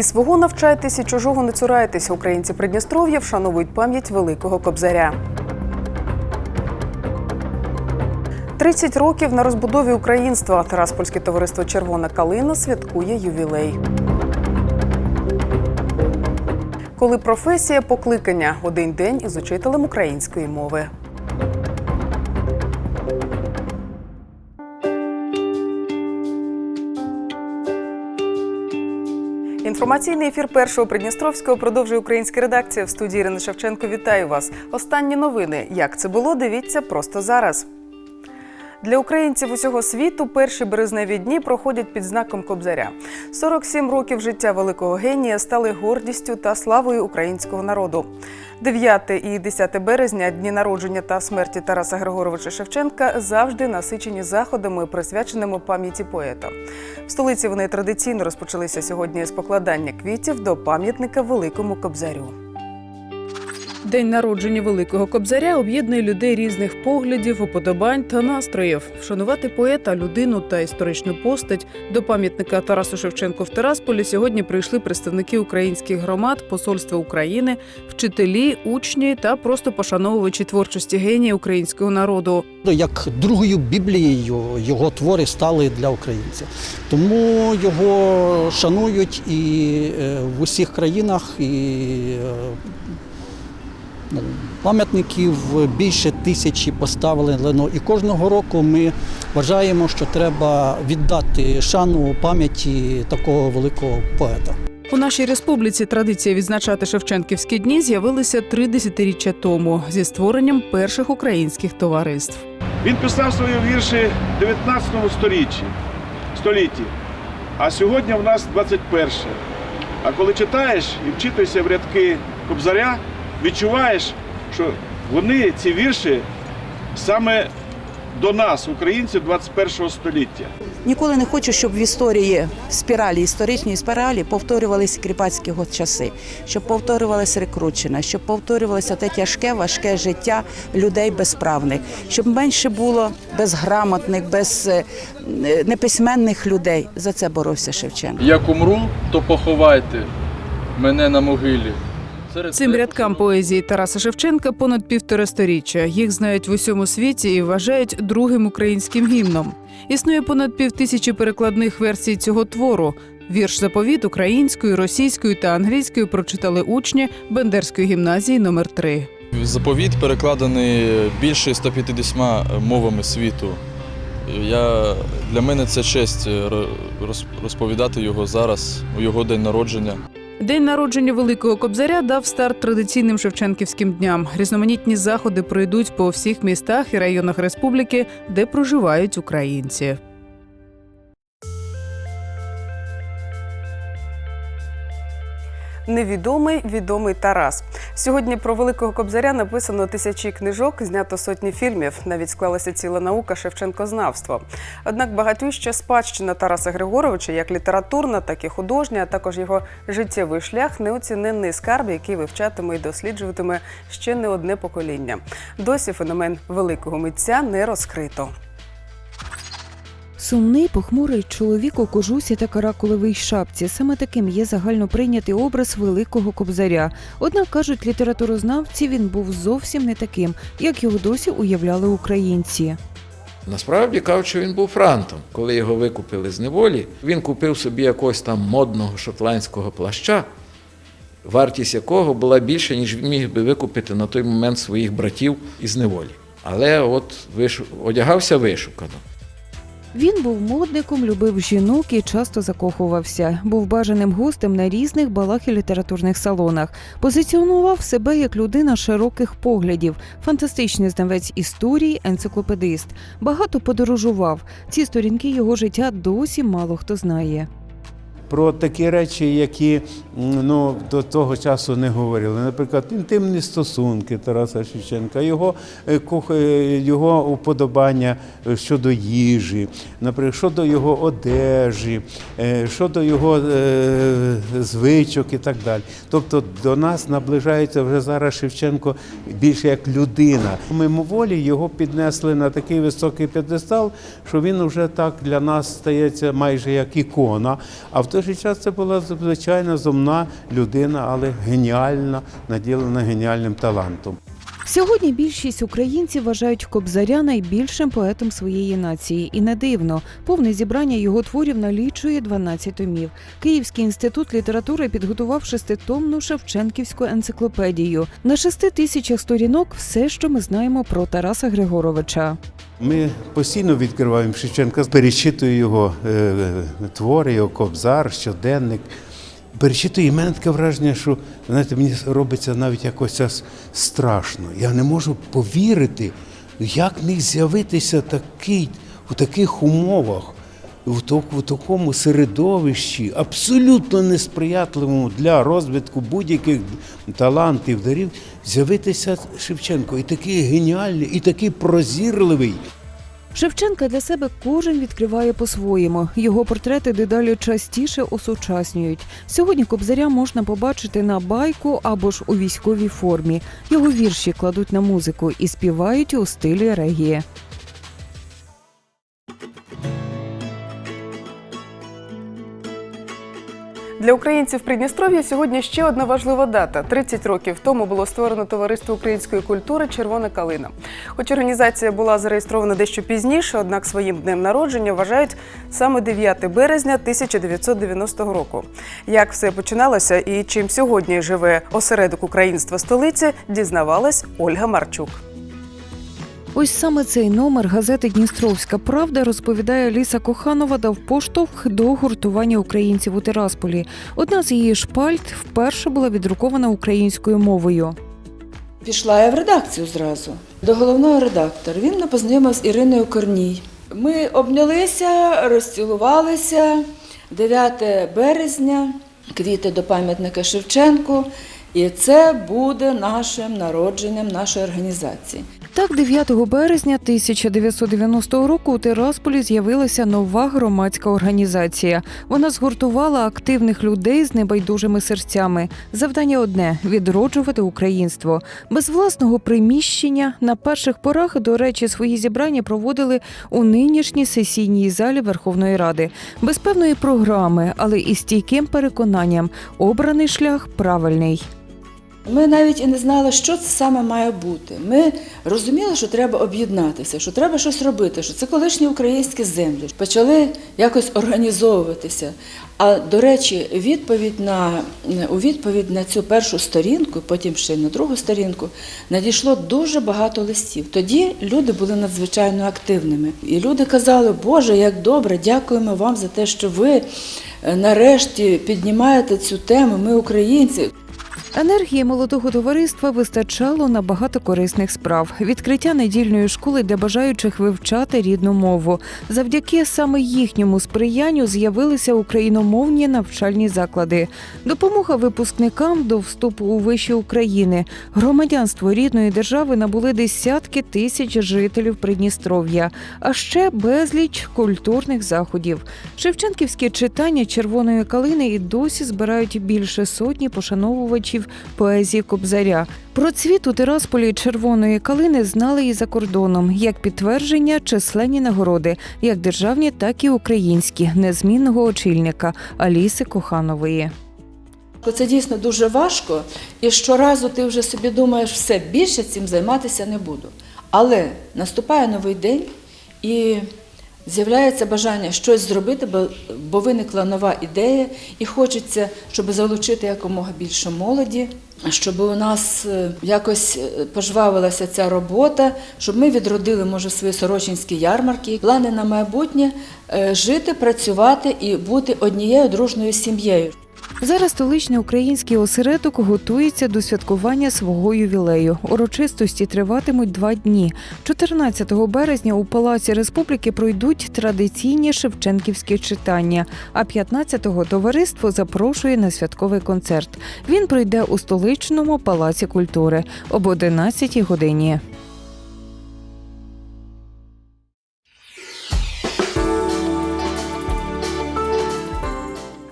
І свого навчайтесь, і чужого не цурайтеся. Українці Придністров'я вшановують пам'ять великого кобзаря. 30 років на розбудові українства. Тараспольське товариство Червона калина святкує ювілей. Коли професія покликання один день із учителем української мови. Інформаційний ефір першого Придністровського продовжує українська редакція. В студії Ірина Шевченко вітаю вас. Останні новини. Як це було? Дивіться просто зараз. Для українців усього світу перші березневі дні проходять під знаком Кобзаря. 47 років життя великого генія стали гордістю та славою українського народу. 9 і 10 березня дні народження та смерті Тараса Григоровича Шевченка завжди насичені заходами, присвяченими пам'яті поета. В столиці вони традиційно розпочалися сьогодні з покладання квітів до пам'ятника великому Кобзарю. День народження великого кобзаря об'єднує людей різних поглядів, уподобань та настроїв. Вшанувати поета, людину та історичну постать до пам'ятника Тарасу Шевченку в Тарасполі сьогодні прийшли представники українських громад, посольства України, вчителі, учні та просто пошановувачі творчості генія українського народу. Як другою біблією його твори стали для українців. Тому його шанують і е, в усіх країнах, і е, ну, пам'ятників більше тисячі поставили. Ну, І кожного року ми вважаємо, що треба віддати шану пам'яті такого великого поета. У нашій республіці традиція відзначати Шевченківські дні з'явилися три десятиріччя тому зі створенням перших українських товариств. Він писав свої вірші в 19 сторіччі, столітті, а сьогодні в нас 21. А коли читаєш і вчитуєшся в рядки Кобзаря, відчуваєш, що вони, ці вірші, саме до нас, українців 21 століття. Ніколи не хочу, щоб в історії спіралі, історичній спіралі повторювалися кріпацькі часи, щоб повторювалася рекручена, щоб повторювалося те тяжке, важке життя людей безправних, щоб менше було безграмотних, без е, неписьменних людей. За це боровся Шевченко. Як умру, то поховайте мене на могилі. Серед Цим рядкам поезії Тараса Шевченка понад півтора сторіччя. Їх знають в усьому світі і вважають другим українським гімном. Існує понад півтисячі перекладних версій цього твору. Вірш заповіт українською, російською та англійською прочитали учні Бендерської гімназії номер 3 Заповіт перекладений більше 150 мовами світу. Я, для мене це честь розповідати його зараз, у його день народження. День народження Великого Кобзаря дав старт традиційним шевченківським дням. Різноманітні заходи пройдуть по всіх містах і районах республіки, де проживають українці. Невідомий відомий Тарас. Сьогодні про великого кобзаря написано тисячі книжок, знято сотні фільмів. Навіть склалася ціла наука Шевченкознавство. Однак багатюща спадщина Тараса Григоровича, як літературна, так і художня, а також його життєвий шлях неоціненний скарб, який вивчатиме і досліджуватиме ще не одне покоління. Досі феномен великого митця не розкрито. Сумний, похмурий чоловік у кожусі та каракулевій шапці. Саме таким є загально прийнятий образ великого кобзаря. Однак кажуть літературознавці, він був зовсім не таким, як його досі уявляли українці. Насправді кажуть, що він був франтом. Коли його викупили з неволі, він купив собі якогось там модного шотландського плаща, вартість якого була більше, ніж міг би викупити на той момент своїх братів із неволі. Але от одягався вишукано. Він був модником, любив жінок і часто закохувався. Був бажаним гостем на різних балах і літературних салонах. Позиціонував себе як людина широких поглядів, фантастичний знавець історії, енциклопедист. Багато подорожував. Ці сторінки його життя досі мало хто знає. Про такі речі, які ну, до того часу не говорили. Наприклад, інтимні стосунки Тараса Шевченка, його, е, е, його уподобання е, щодо їжі, наприклад, щодо його одежі, щодо його звичок і так далі. Тобто до нас наближається вже зараз Шевченко більше як людина. Мимоволі його піднесли на такий високий п'єдестал, що він вже так для нас стається майже як ікона. А в той той же час це була звичайна зумна людина, але геніальна, наділена геніальним талантом. Сьогодні більшість українців вважають Кобзаря найбільшим поетом своєї нації, і не дивно. Повне зібрання його творів налічує 12 томів. Київський інститут літератури підготував шеститомну Шевченківську енциклопедію. На шести тисячах сторінок все, що ми знаємо про Тараса Григоровича. Ми постійно відкриваємо Шевченка, перечитую його е, твори, його кобзар, щоденник. Перечитую, і в мене таке враження, що знаєте, мені робиться навіть якось страшно. Я не можу повірити, як міг з'явитися такий у таких умовах, в, то- в такому середовищі, абсолютно несприятливому для розвитку будь-яких талантів, дарів, з'явитися Шевченко. І такий геніальний, і такий прозірливий. Шевченка для себе кожен відкриває по-своєму. Його портрети дедалі частіше осучаснюють. Сьогодні кобзаря можна побачити на байку або ж у військовій формі. Його вірші кладуть на музику і співають у стилі регіє. Для українців Придністров'я сьогодні ще одна важлива дата. 30 років тому було створено товариство української культури Червона калина. Хоч організація була зареєстрована дещо пізніше, однак своїм днем народження вважають саме 9 березня 1990 року. Як все починалося і чим сьогодні живе осередок українства столиці, дізнавалась Ольга Марчук. Ось саме цей номер газети Дністровська Правда розповідає Ліса Коханова дав поштовх до гуртування українців у Тирасполі. Одна з її шпальт вперше була відрукована українською мовою. Пішла я в редакцію зразу до головного редактора. Він мене познайомив з Іриною Корній. Ми обнялися, розцілувалися 9 березня, квіти до пам'ятника Шевченку. І це буде нашим народженням нашої організації. Так, 9 березня 1990 року у Тирасполі з'явилася нова громадська організація. Вона згуртувала активних людей з небайдужими серцями. Завдання одне відроджувати українство. Без власного приміщення на перших порах, до речі, свої зібрання проводили у нинішній сесійній залі Верховної Ради. Без певної програми, але із стійким переконанням, обраний шлях правильний. Ми навіть і не знали, що це саме має бути. Ми розуміли, що треба об'єднатися, що треба щось робити, що це колишні українські землі. Почали якось організовуватися. А до речі, відповідь на, у відповідь на цю першу сторінку, потім ще й на другу сторінку, надійшло дуже багато листів. Тоді люди були надзвичайно активними. І люди казали, Боже, як добре, дякуємо вам за те, що ви е, нарешті піднімаєте цю тему. Ми українці. Енергії молодого товариства вистачало на багато корисних справ: відкриття недільної школи для бажаючих вивчати рідну мову. Завдяки саме їхньому сприянню з'явилися україномовні навчальні заклади, допомога випускникам до вступу у вищі України. Громадянство рідної держави набули десятки тисяч жителів Придністров'я, а ще безліч культурних заходів. Шевченківські читання червоної калини і досі збирають більше сотні пошановувачів поезії Кобзаря. Про цвіт у Тирасполі червоної калини знали і за кордоном, як підтвердження численні нагороди, як державні, так і українські, незмінного очільника Аліси Коханової. Це дійсно дуже важко, і щоразу ти вже собі думаєш, все більше цим займатися не буду. Але наступає новий день і з'являється бажання щось зробити, бо, виникла нова ідея, і хочеться, щоб залучити якомога більше молоді, щоб у нас е, якось е, пожвавилася ця робота, щоб ми відродили, може, свої сорочинські ярмарки. Плани на майбутнє е, жити, працювати і бути однією дружною сім'єю. Зараз столичний український осередок готується до святкування свого ювілею. Урочистості триватимуть два дні. 14 березня у Палаці Республіки пройдуть традиційні шевченківські читання. А 15-го товариство запрошує на святковий концерт. Він пройде у столичному палаці культури об 11 годині.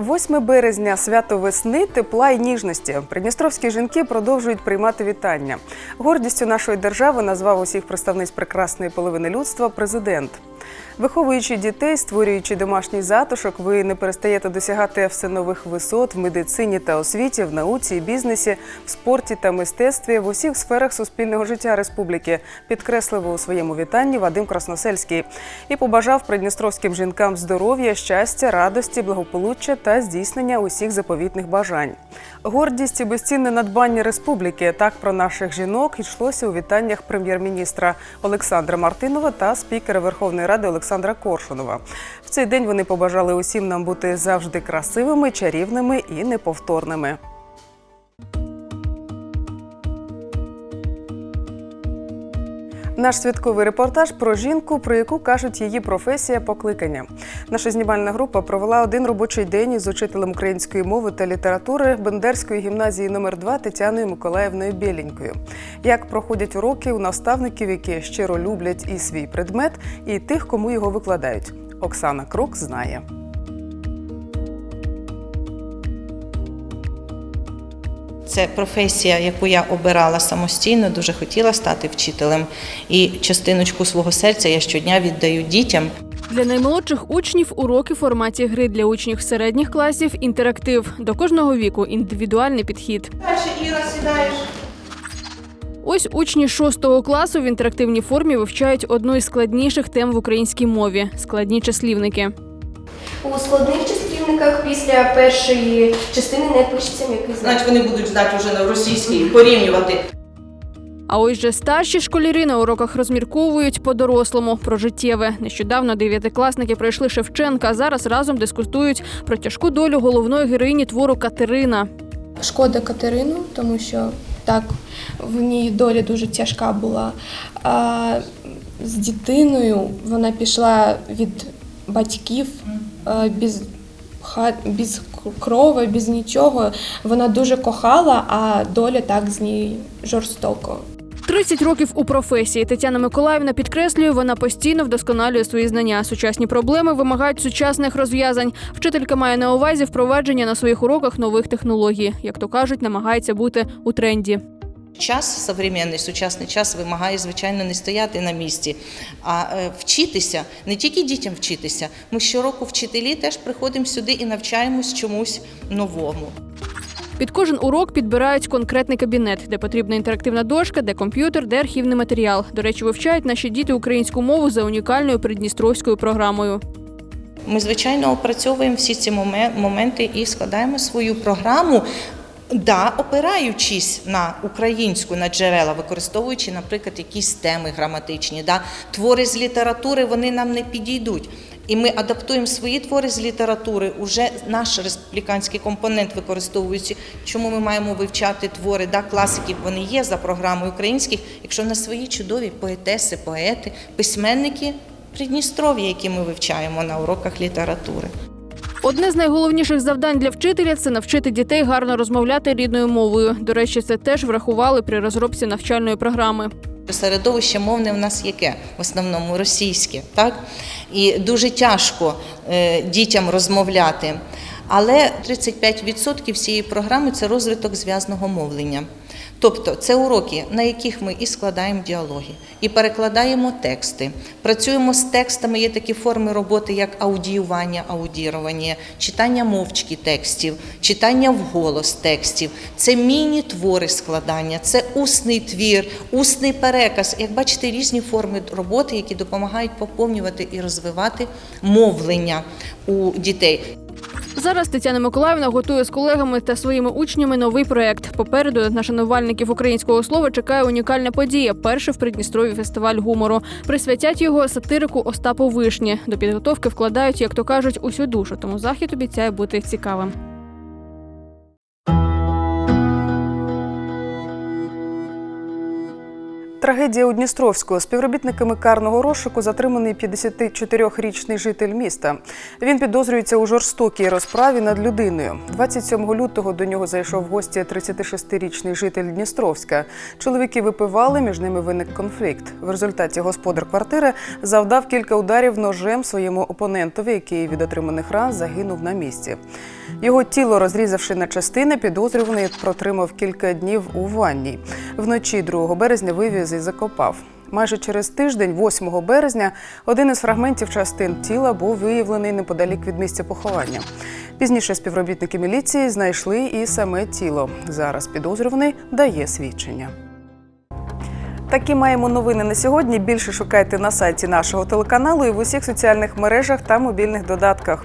8 березня свято весни, тепла і ніжності. Придністровські жінки продовжують приймати вітання. Гордістю нашої держави назвав усіх представниць прекрасної половини людства президент. Виховуючи дітей, створюючи домашній затишок, ви не перестаєте досягати все нових висот в медицині та освіті, в науці бізнесі, в спорті та мистецтві, в усіх сферах суспільного життя республіки, підкреслив у своєму вітанні Вадим Красносельський і побажав придністровським жінкам здоров'я, щастя, радості, благополуччя та здійснення усіх заповітних бажань. Гордість і безцінне надбання республіки. Так про наших жінок йшлося у вітаннях прем'єр-міністра Олександра Мартинова та спікера Верховної Ради Олександра Коршунова. В цей день вони побажали усім нам бути завжди красивими, чарівними і неповторними. Наш святковий репортаж про жінку, про яку кажуть її професія покликання. Наша знімальна група провела один робочий день із учителем української мови та літератури Бендерської гімназії номер 2 Тетяною Миколаївною Білінькою. Як проходять уроки у наставників, які щиро люблять і свій предмет, і тих, кому його викладають. Оксана Крук знає. Це професія, яку я обирала самостійно, дуже хотіла стати вчителем. І частиночку свого серця я щодня віддаю дітям. Для наймолодших учнів уроки в форматі гри для учнів середніх класів інтерактив. До кожного віку індивідуальний підхід. Далі Іра сідаєш. Ось учні шостого класу в інтерактивній формі вивчають одну із складніших тем в українській мові складні числівники. У складних числівниках після першої частини не пишеться м'який знак. Значить, вони будуть знати вже на російській порівнювати. А ось же старші школярі на уроках розмірковують по-дорослому про життєве. Нещодавно дев'ятикласники пройшли Шевченка, а зараз разом дискутують про тяжку долю головної героїні твору Катерина. Шкода Катерину, тому що так в ній доля дуже тяжка була. А з дитиною вона пішла від батьків без, ха- без крови, без нічого. Вона дуже кохала, а доля так з ній жорстоко. 30 років у професії Тетяна Миколаївна підкреслює, вона постійно вдосконалює свої знання. Сучасні проблеми вимагають сучасних розв'язань. Вчителька має на увазі впровадження на своїх уроках нових технологій. Як то кажуть, намагається бути у тренді. Час, современний, сучасний час вимагає, звичайно, не стояти на місці, а е, вчитися, не тільки дітям вчитися. Ми щороку вчителі теж приходимо сюди і навчаємось чомусь новому. Під кожен урок підбирають конкретний кабінет, де потрібна інтерактивна дошка, де комп'ютер, де архівний матеріал. До речі, вивчають наші діти українську мову за унікальною придністровською програмою. Ми, звичайно, опрацьовуємо всі ці моменти і складаємо свою програму. Да, опираючись на українську на джерела, використовуючи, наприклад, якісь теми граматичні, да, твори з літератури вони нам не підійдуть. І ми адаптуємо свої твори з літератури, уже наш республіканський компонент використовуючи, чому ми маємо вивчати твори да, класиків, вони є за програмою українських, якщо на свої чудові поетеси, поети, письменники Придністров'я, які ми вивчаємо на уроках літератури. Одне з найголовніших завдань для вчителя це навчити дітей гарно розмовляти рідною мовою. До речі, це теж врахували при розробці навчальної програми. Середовище мовне в нас яке? В основному російське, так? І дуже тяжко е, дітям розмовляти. Але 35% всієї програми це розвиток зв'язного мовлення. Тобто це уроки, на яких ми і складаємо діалоги, і перекладаємо тексти. Працюємо з текстами, є такі форми роботи, як аудіювання, аудірування, читання мовчки текстів, читання вголос текстів, це міні-твори складання, це усний твір, усний переказ. Як бачите, різні форми роботи, які допомагають поповнювати і розвивати мовлення у дітей. Зараз Тетяна Миколаївна готує з колегами та своїми учнями новий проект. Попереду на шанувальників українського слова чекає унікальна подія. Перший в Придністрові фестиваль гумору. Присвятять його сатирику Остапу Вишні. До підготовки вкладають, як то кажуть, усю душу. Тому захід обіцяє бути цікавим. Трагедія у Дністровську. Співробітниками карного розшуку затриманий 54-річний житель міста. Він підозрюється у жорстокій розправі над людиною. 27 лютого до нього зайшов в гості 36-річний житель Дністровська. Чоловіки випивали, між ними виник конфлікт. В результаті господар квартири завдав кілька ударів ножем своєму опонентові, який від отриманих ран загинув на місці. Його тіло, розрізавши на частини, підозрюваний протримав кілька днів у ванні. Вночі 2 березня вивіз і закопав. Майже через тиждень, 8 березня, один із фрагментів частин тіла був виявлений неподалік від місця поховання. Пізніше співробітники міліції знайшли і саме тіло. Зараз підозрюваний дає свідчення. Такі маємо новини на сьогодні. Більше шукайте на сайті нашого телеканалу і в усіх соціальних мережах та мобільних додатках.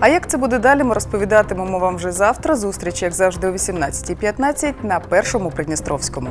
А як це буде далі, ми розповідатимемо вам вже завтра. Зустріч, як завжди, о 18.15 на першому Придністровському.